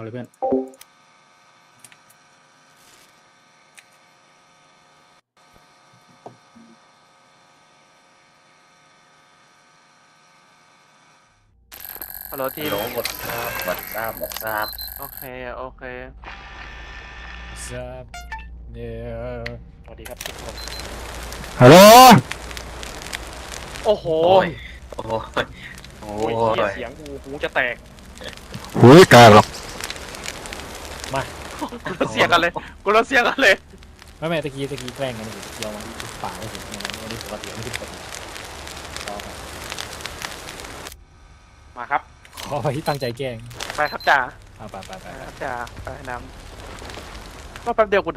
เอาเลยเพื่อน ฮัลโหลทีฮัลมโหลหมดทราบหมดทราบหมดทราบโอเค โอเคซับเนี่ยสวัสดีครับทุกคนฮัลโหลโอ้โหโอ้ยโอ้ยโอ้โอ้ยยเหี้ยเสียงกูหูจะแตก หุยกาหรอก กูลดเสียงกันเลยกูลดเสียงกันเลยไม่ไม่ตะกี้ตะกี้แกล้งกันอยู่เกี่ยวมาที่ป่าไม่ถึงวันนี้ปกติไม่ถึงปกติต่อไปมาครับขอไปที่ตั้งใจแกล้งไปครับจ่าเอาไปไปไปไปครับจ่าไปนำก็แป๊บเดียวกู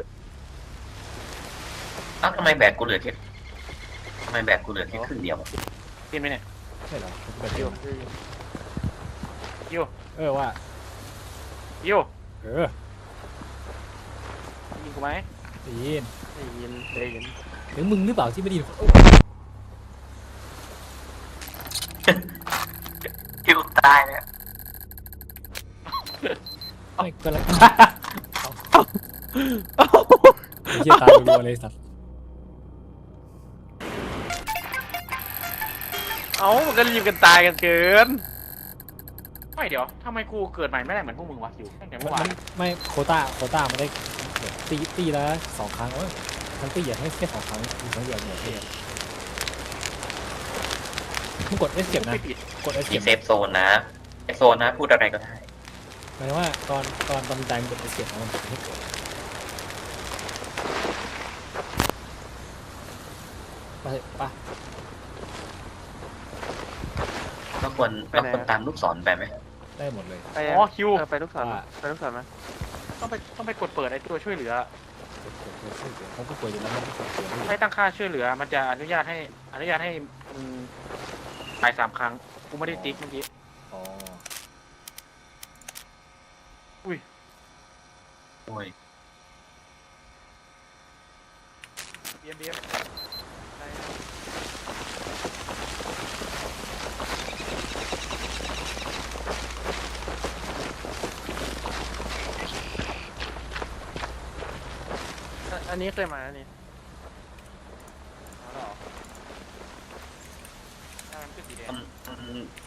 เอ้าทำไมแบกกูเหลือแค่ทำไมแบกกูเหลือแค่ครึ่งเดียวกินไหมเนี่ยใช่เหรอแบบอเดียยู่วเออว่ายูเออ ยิงกูไหมได้ยินได้ยินได้ยินหรือมึงหรือเปล่าที่ไม่ได้ยินคิวตายเนี่ยไม่ก็แล้วไอ้เหี้ยตายรัวๆเลยสัตว์เอ้ามันก็รีบกันตายกันเกินไม่เดี๋ยวทำไมกูเกิดใหม่ไม่ได้เหมือนพวกมึงวะอยู่ตั้งแต่มัเมื่อวานนไม่โควต้าโควต้ามันได้แบบ ตีตีละสองครั้งเอ้ยทั้งตีอย่าให้แค่สองครั้งอีกครั้งเดียวหมดเลยมึงกด escape นะไม่ผิดกดมี escape เซฟโซนนะเซฟโซนนะ พูดอะไรก็ได้ หมายถึงว่าตอนตอนตอนดังกด escape นะมันจะให้กดไปเถอะไปเราควรเราควรตามลูกศรไปไหมได้หมดเลย ไปอ๋อคิวไปลูกศรว่าไปลูกศรไหม ต้องไปต้องไปกดเปิดไอ้ตัวช่วยเหลือกดกดกดช่วยเหลือเขาก็กดอยู่แล้วมันก็กดเสียงให้ตั้งค่าช่วยเหลือ มันจะอนุญาตให้อนุญาตให้มึงตายสามครั้งกูไม่ได้ติ๊กเมื่อกี้อ๋อโอ้ยเบียมเบียม นนี้เคยมาอันนี้เอาเหรออ่ามันคือสีแดตองนตอน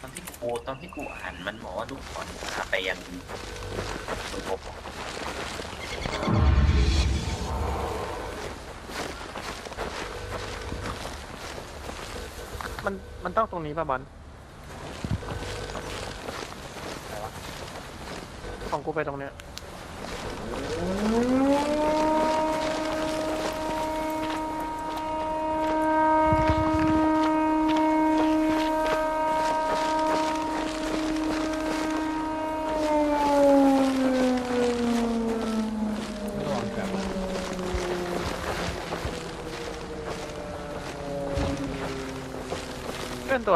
ตอนที่กูตอนที่กูอ่านมันบอกว่าลูกศรพาไปยังมือพบมันมันต้องตรงนี้ป่ะบอลของกูไปตรงเนี้ย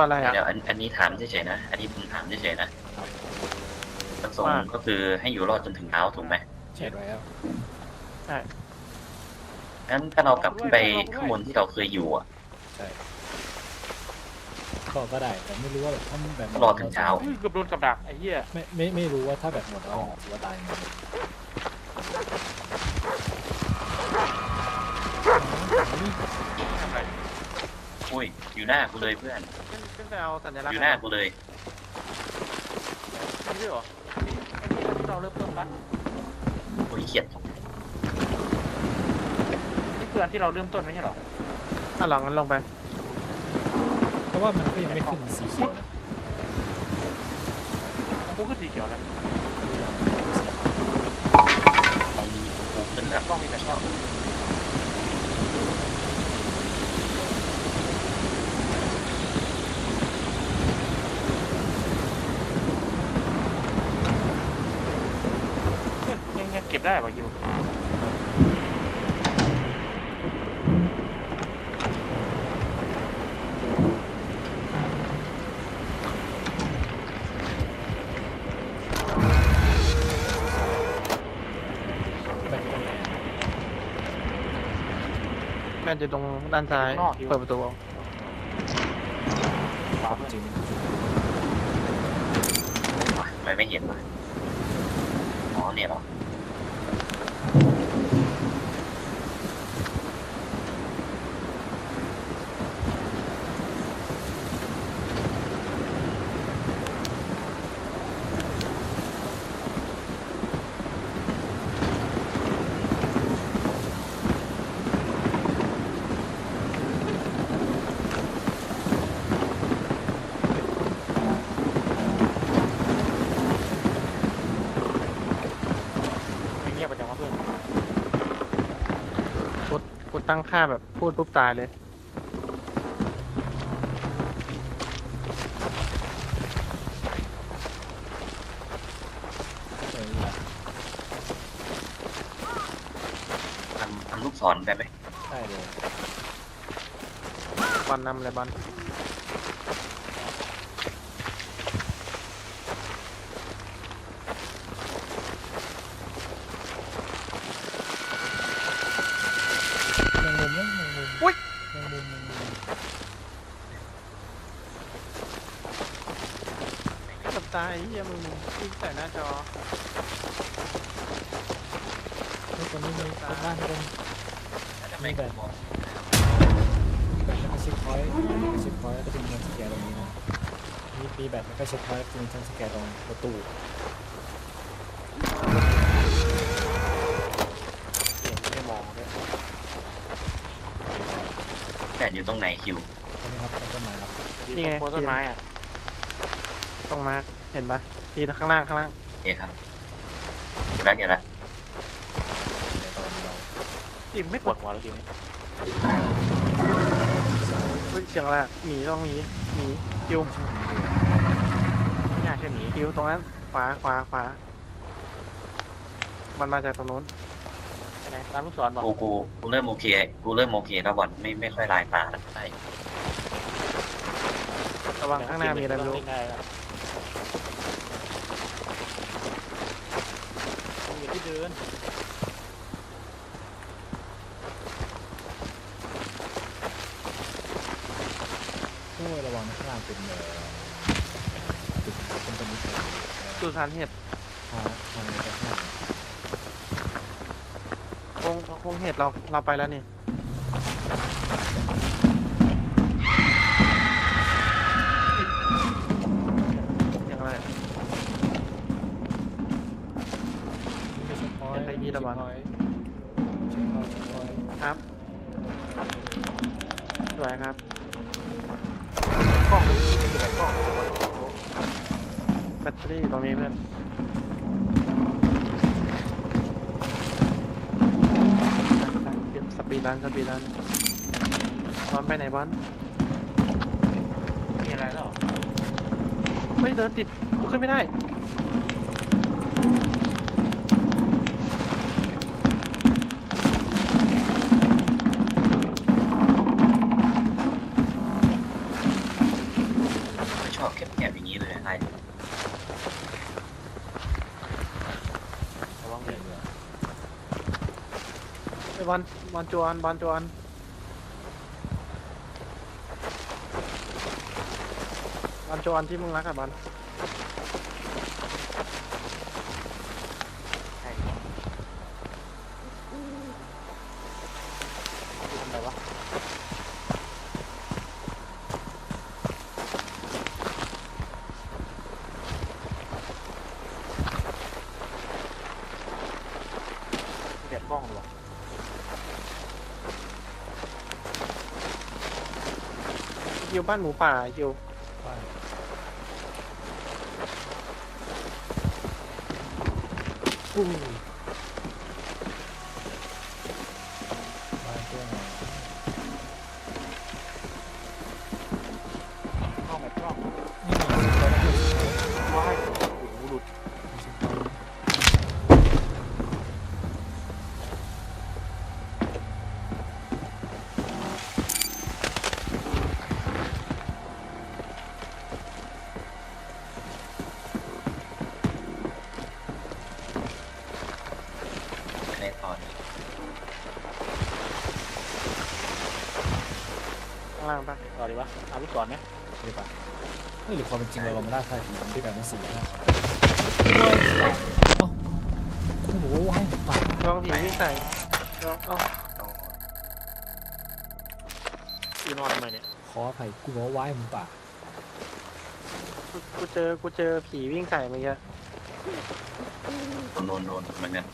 ตัวอะไรอะ เดี๋ยวอันอันนี้ถามเฉยๆนะ อันนี้ผมถามเฉยๆนะประสงว่าค์ก็คือให้อยู่รอดจนถึงเช้าถูกไหมเช็ดไว้แล้วงั้นถ้าเรากลับขึ้นไปข้างบนที่เราเคยอยู่อะใช่ก็ก็ได้ แต่ไม่รู้ว่าแบบถ้ามันแบบรอถึงเช้าอุ้ยเกือบโดนกับดักไอ้เหี้ยไม่ไม่ไม่รู้ว่าถ้าแบบหมดแล้วถือว่าตายไงทำอะไรอุ้ย อยู่หน้ากูเลยเพื่อน ขึ้นขึ้นไปเอาสัญลักษอณ์ยู่หน้ากูเลยนี่ด้วยเหรอไอ้นี่ที่เราเริ่มต้นปะโอ้ยเขียดนี่คืออันที่เราเริ่มต้นไม่ใช่เหรออะหลังนั้นลงไปเพราะว่ามันก็ยังไม่ขึ้นสีเขียวนะของกูคือสีเขียวแล้วของกูขึ้นแบบกล้องมีแต่ช่องเฮ้ยยังยังเก็บ ได้ป่ะยูแบบตรงไหนอะแม่นจะตรงด้านซ้าย เปิดประตูเอาความจริงทำไมไม่เห็นวะอ๋ออเนี่ยเหรอ ไม่เงียบประจำว่าเพื่อน กูกู ตั้งค่าแบบพูดปุ๊บตายเลยเออทำทำลูกศรไปไหมใช่เลย บอลนำเลยบอล แมงมุมนะแมงมุม อุ๊ย แมงมุมแมงมุม เกับตา ยไอ้เฮียมึงวิ่งใส่หน้าจอเฮ้ยตรงนี้มีตรงล่างตรงแต่ทำไมกูมองแบบแล้วก็เช็คพอยต์เช็คพอยต์แล้วก็จะมีทางสแกนตรงนี้นะมีมีแบบแล้วก็เช็คพอยต์แล้วก็จะมีทางสแกนตรงประตูเปลี่ยนไม่มองด้วยแต่อยู่ตรงไหนคิวใช่ไหมครับตรงต้นไม้ครับนี่ไงโคนต้นไม้อะตรงมาร์ค เห็นปะทีข้างล่างข้างล่างเอ๊ะครับเดี๋ยวแล้วเดี๋ยวแล้วในตอนเราอีกไม่ปปววดดหัวแล้วทีนี้เฮ้ยเสียงอะไรอะหมีต้องหมีหมีคิวไม่น่าใช่หมีคิวตรงนั้นขวาขวาขวามันมาจากตรงนู้นใช่ไหมตามลูกศรบอกกูกูกูเริ่มโอเคกูเริ่มโอเคแล้วบอลไม่ไม่ค่อยลายตาแล้วใช่ระวังข้างหน้ามีอะไรไม่รู้เล่นได้แล้วต้องอยู่ที่ เดินโอ้ยระวังนะข้างล่างเป็นเอ่อจุดเป็นตัวนี้เป็นสุสานเห็บทางทางในกระข้างคงคงเห็ดเราเราไปแล้วนี่ แบตเตอรี่อยู่ตรงนี้เพื่อนเก็บสปีดรันสปีดรันบอลไปไหนบอลมีอะไรแล้วเหรอไม่เดินติดกูขึ้นไม่ได้ ไอ้บอลบอลจวนบอลจวนบอลจวนที่มึงรักอะบอล ใช่ทำอะไรวะเปลี่ยนกล้องดีกว่า ยิวบ้านหมูป่าอยู่ไปอู้ง เอาลูกศรไหมใช่ปะเฮ้ยหรือความเป็นจริงเราเรามาล่าใครผีที่แบบนั้นสี่ห้าวังผีวิ่งใส่ระวังเอ้าต้องอยู่นอนทำไมเนี่ยขออภัยกูบอกว่าไหว้มึงป่ากูกูเจอกูเจอผีวิ่งใส่เมื่อกี้โดนโดนเหมือนกัน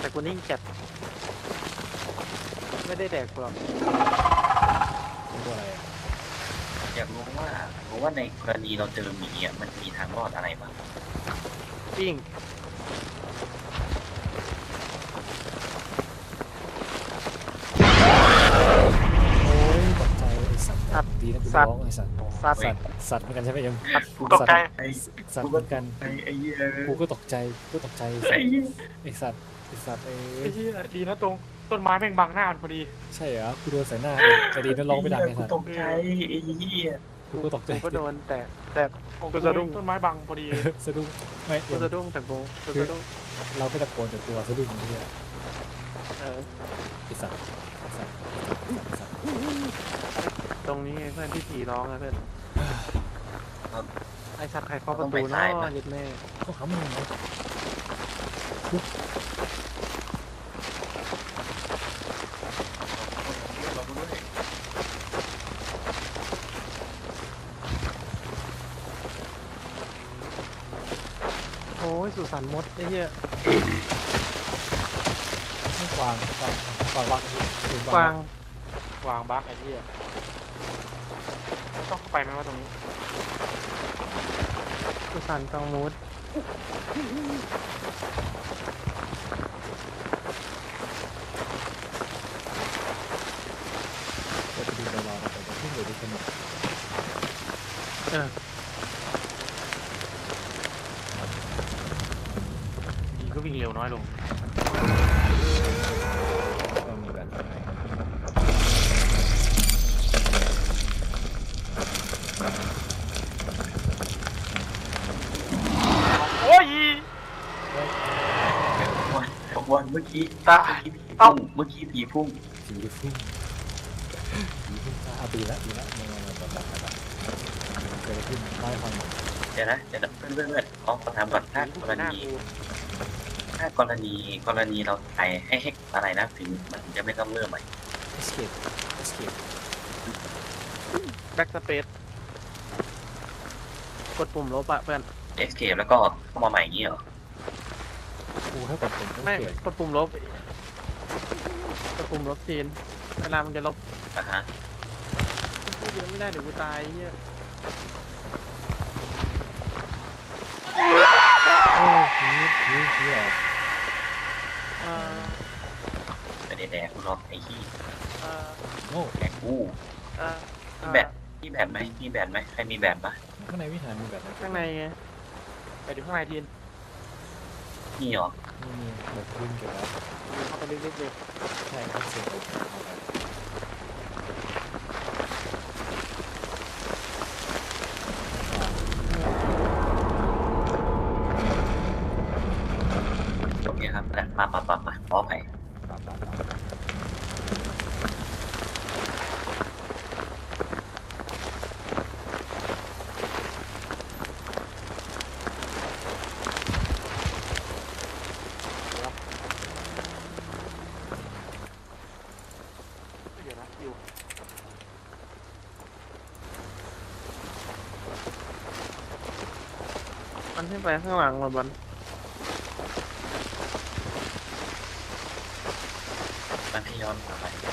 แต่กูนิ่งจัดไม่ได้แดกกูหรอกเป็น ตัวอะไรอะอยากรู้ว่ารู้ว่าในกรณีเราเจอหมีอะมันมีทางรอดอะไรบ้างวิ่งโอ้ยตกใจไอ้สัตว์ ดีนะกูร้องไอ้สัตว์ซัดสัตว์สัตว์เหมือนกันใช่ไหมเอ็มตกใจ ไอ้สัตว์เหมือนกันไอ้ไอ้เหี้ยกูก็ตกใจกูก็ตกใจไอ้เหี้ยไอ้สัตว์ไอ้สัตว์ไอ้ไอ้เหี้ยดีนะตรง ต้นไม้แม่งบังหน้ามันพอดีใช่เหรอกูโดนใส่หน้าไอ้ดีนั่นร้องไม่ดังไอ้กูสัตว์ตกใจไอ้เหี้ยกูก็ตกใจกูก็โดนแต่แต่โอ้กูสะดุ้งต้นไม้บังพอดีสะดุ้งไม่กูสะดุ้งแต่กูกูสะดุ้งเราไม่ตะโกนแต่ตัวสะดุ้งนี่แหละเออไอ้สัตว์ไอ้สัตว์ไอ้สัตว์ตรงนี้ไงเพื่อนที่ผีร้องนะเพื่อนไอสัตว์ใครเคาะประตูเนาะยึดแม่เขาหามึงนะเราด้วย โอ้ย สุสานมดไอ้เหี้ยไม่กวางกวางกวางวักถึงกวางวางบั๊กไอ้เหี้ยต้องเข้าไปไหมว่าตรงนี้สุสานกองมูดเราไปดูเราเราไปดูที่เหลือดูกันหมดเออ ดีก็วิ่งเร็ว น้อยลงก็มีแบบโอ้ยวันวันเมื่อกี้ตาเมื่อกี้ผีพุ่งเมื่อกี้ผีพุ่งสีฟุ้งสีฟุ้งตาเอาดีละดีละมามามามามาเกิดอะไรขึ้นเล่าให้ฟังหน่อยเดี๋ยวนะเดี๋ยวนะเพื่อนเพื่อนเพื่อนขอขอถามก่อนถ้ากรหน้าณีกู ถ้ากรณีกรณีเราตายให้ให้อะไรนะถึงมันถึงจะไม่ต้องเริ่มใหม่ escape escape แบ็กสเปซกดปุ่มลบอะเพื่อน escape แล้วก็เข้ามาใหม่อย่างนี้เหรอกูให้กดปุ่มไม่ escape กดปุ่มลบกดปุ่มลบซีนเวลามันจะลบอะฮะพูดเยอะไม่ได้เดี๋ยวกูตายไอ้เหี้ย โอ้ยผีผีผีออกเออไม่ได้แดกกูหรอกไอ้ขี้เออโง่แดกกูเออเออแบตมีแบตไหมมีแบตไหมใครมีแบตปะข้างในวิหารมีแบบไหนข้างในไงไปดูข้างในทีนมีหรอมีแบบรุ่นเก็บแล้วเข้าไปลึกๆเลยใช่ครับเสียเอาไป โอเคครับแล้วมาปะปะมาขอไป ปรับปรับปรับ เดี๋ยวนะอยู่ มัน ขึ้นไปข้างหลังมาบอลมันให้ย้อนกลับไป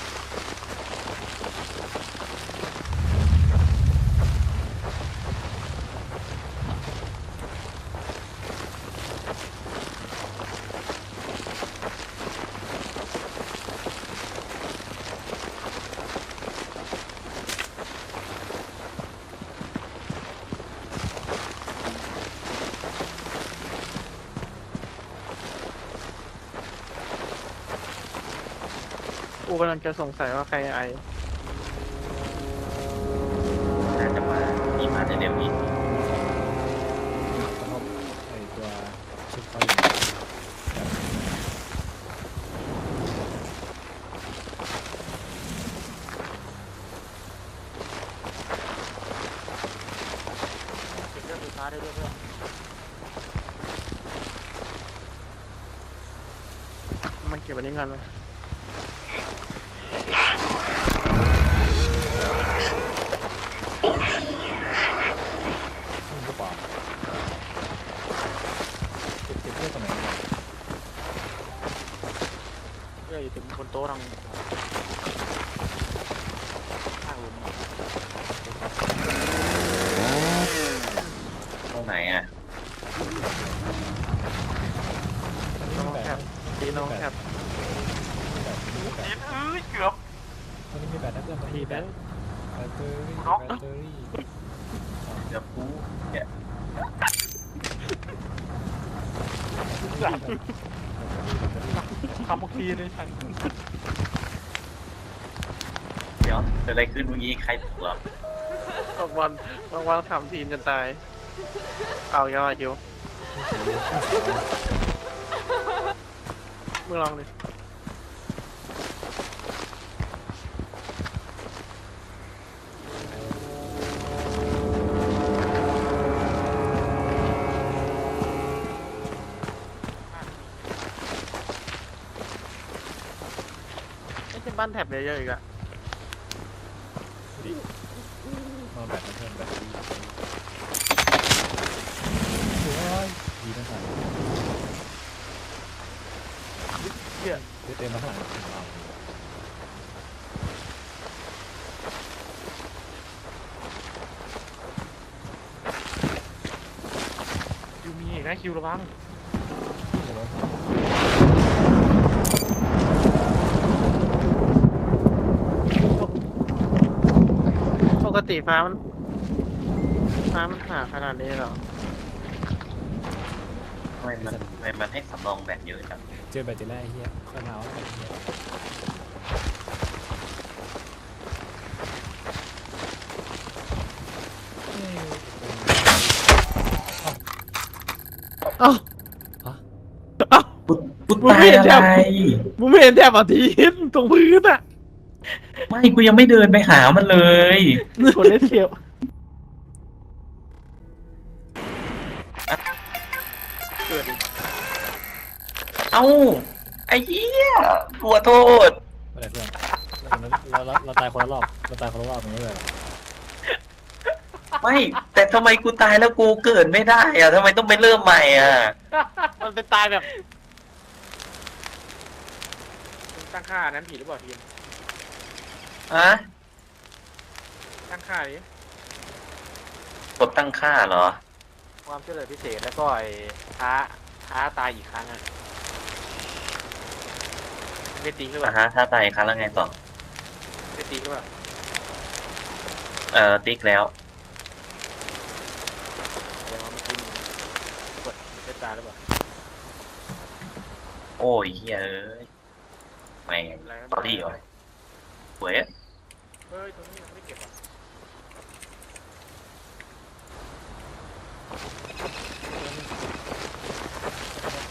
กูกำลังจะสงสัยว่าใครไอ น่าจะมามีมาเร็วนี้ แล้วก็ไอตัวเช็คพอยต์ เก็บเรื่องไฟฟ้าได้ด้วยเพื่อน มันเก็บอันนี้กันเลย ขึ้นหรือเปล่าเก็บเก็บเพื่อตรงไหนวะ เพื่ออยู่ถึงบนโต๊ะทางข้างหลุม ตรงไหนอะ ตอนนี้ น้อง มีแบ แค ต บตีน้องแคบ มีแบตมีแบต เอ้ยเกือบ ตอนนี้มีแบตนะเพื่อนตอนนี้ ที มีแบ แบ ต ง แบตเตอรี่ น้อง แบตเตอรี่ เดี๋ยวกูเนี่ย คำเมื่อกี้เลยฉัน เดี๋ยวเกิด อะไรขึ้นเมื่อกี้ใครตกเหรอบางวันบางวันทำทีมจนตาย เอาย่ามาคิวมึงลองดิไม่ใช่บ้านแถบเยอะๆอีกอะ นอนแบตนะเพื่อนแบตเตอรี่โอ้ยดีนะสัน เหี้ย เดี๋ยวเต็มมาข้างหลังเอา คิวมีอีก นะคิวระวังเดี๋ยวปกติฟ้ามันฟ้ามันหาขนาดนี้เหรอทำไมมันทำไมมันให้สำรองแบตเยอะจัง เจอแบตเจอแรกไอ้เฮียค่อยมาเอาแบต เฮียเอ้าเอ้าเอ้ากูตายอะไร มึงไม่เห็นแถบอาทิตย์ตรงพื้นอะไม่กูยังไม่เดินไปหามันเลย คนเล่นเขียวเกิดอีกเอ้า ไอ้เหี้ยกลัวโทษ อะไรเพื่อนเราเราเราตายคนละรอบเราตายคนละรอบอย่างนี้เลยเหรอ ไม่ แต่ทำไมกูตายแล้วกูเกิดไม่ได้อะทำไมต้องไปเริ่มใหม่อะมันเป็นตายแบบมึงตั้งค่าอันนั้นผิดหรือเปล่าทีมฮะ ตั้งค่าดิกดตั้งค่าเหรอ ความช่วยเหลือพิเศษแล้วก็ไอ้ท้าท้าตายอีกครั้งอะไม่ตีหรือเปอะล่าฮะถ้าตายอีกครั้งแล้วไงต่อ ไม่ตีหรือเปล่าเอ่อ ติ๊กแล้วเดี๋ยวมันกินกดไม่ตายหรือเปล่าโอ้ยเฮียเอ้ยแม่งอะไรตอรี่เหรอสวยอะเฮ้ยตรงนี้ยังไม่เก็บอะ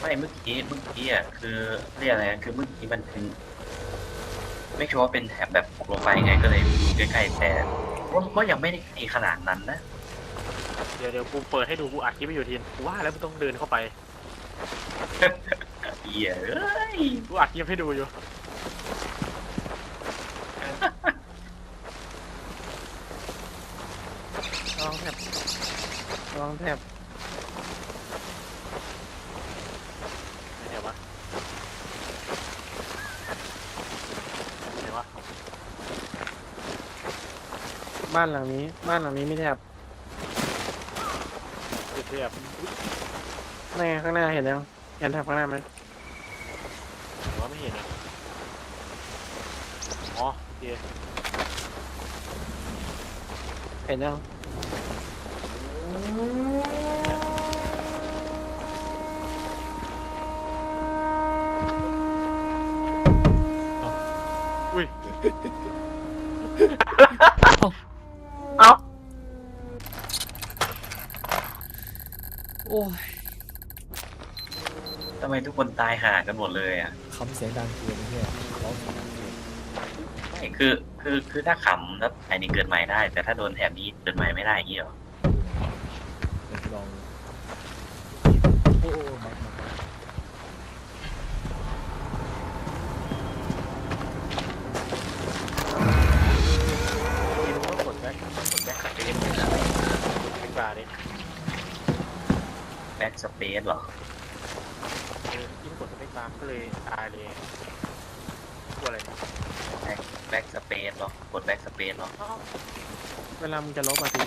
ไม่เมื่อกี้เมื่อกี้อะคือเรียกอะไรนะคือเมื่อกี้มันเป็นไม่ชัวร์ว่าเป็นแถบแบบตกลงไปไงก็เลยดูใกล้ๆแต่ก็ก็ยังไม่ได้ไกลขนาดนั้นนะ เดี๋ยวเดี๋ยวกูเปิดให้ดูกูอัดคลิปไปอยู่ทีนกูว่าแล้วมึงต้องเดินเข้าไปเฮียเอ้ยกูอัดคลิปให้ดูอยู่ลองแถบลองแถบไหนวะไหนวะบ้านหลังนี้ บ้านหลังนี้มีแถบ เดี๋ยวแบบแน่ข้างหน้าเห็นยังเห็นแถบข้างหน้าไหมไหนวะไม่เห็นอะอ๋อโอเคเห็นยังอุ้ย เอ้า โอ้ยทำไมทุกคนตายห่ากันหมดเลยอะคำเสียงดังเกินไอ้เฮียร้องเสียงดังเกินไม่คือคือคือถ้าขำแล้วไอ้นี่เกิดใหม่ได้ แต่ถ้าโดนแถบนี้เกิดใหม่ไม่ได้อย่างงี้เหรอเดี๋ยวกูลองโอ้โอ้มามา กสเปซเหรอเออยิ่งกดสเปคบาร์ก็เลยตายเลยตัวอะไรเนี่ยแบ็กแบ็กสเปซเหรอกดแบ็กสเปซเหรออ้าวเวลามึงจะลบอะที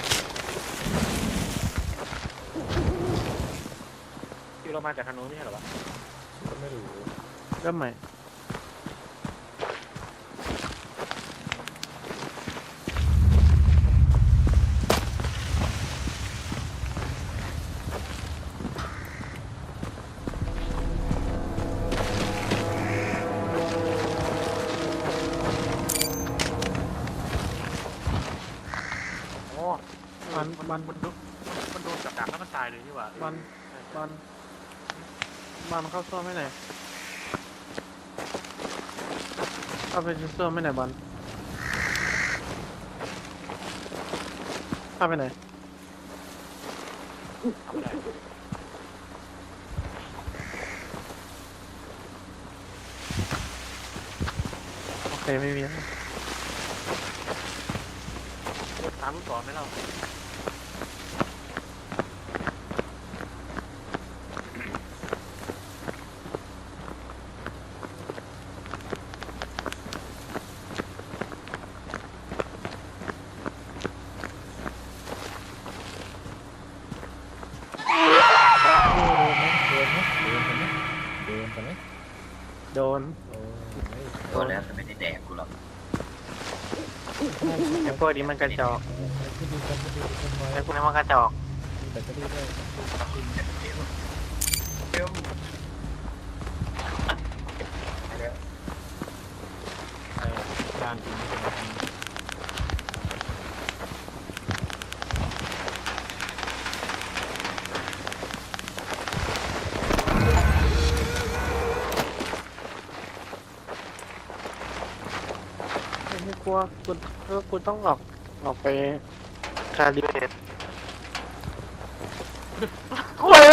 ที่เรามาจากทางโน้นไม่ใช่เหรอวะก็ไม่รู้เริ่มใหม่ มันมันมันโดนมันโดนกับดักแล้วมันตายเลยนี่หว่ามันมันมันเข้าซ่วมไม่ไหนอยเข้าไปซ่วมไม่ไหนอยบอลเข้าไปไหนทำได้โอเคไม่มีแล้วกดตามลูกศรไหมเรา โดนไหมโดน กันไหมโดนกันไหมโอ้ยโดนโดนแล้วแต่ไม่ได้แดกกูหรอกไอ้พวกนี้มันกระจอกขึ้นดีกันขึ้นดีกันไว้ไอ้พวกนี้มันกระจอกมีแบตเตอรี่ด้วยไอ้การจริงไม่เป็นแบบนี้ ไม่กลัว คุณเออคุณต้องออกออกไปคาลิเบตโอ้ย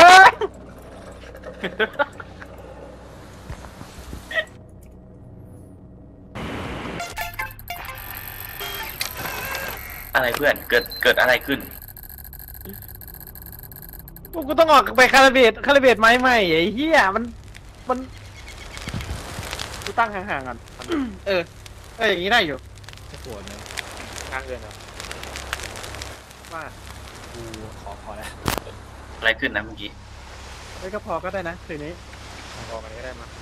อะไรเพื่อนเกิดเกิดอะไรขึ้นพวกกูต้องออกไปคาลิเบตคาลิเบตไม้ใหม่ไอ้เหี้ยมันมันกูตั้งห่างๆก่อนเออเอออย่างนี้ได้อยู่ ไม่ปวดนะทางเดินเหรอว่ากูขอขอแล้วอะไรขึ้นนะเมื่อกี้เอ้ยก็พอก็ได้นะคืนนี้ทางออกกันก็ได้มาเอ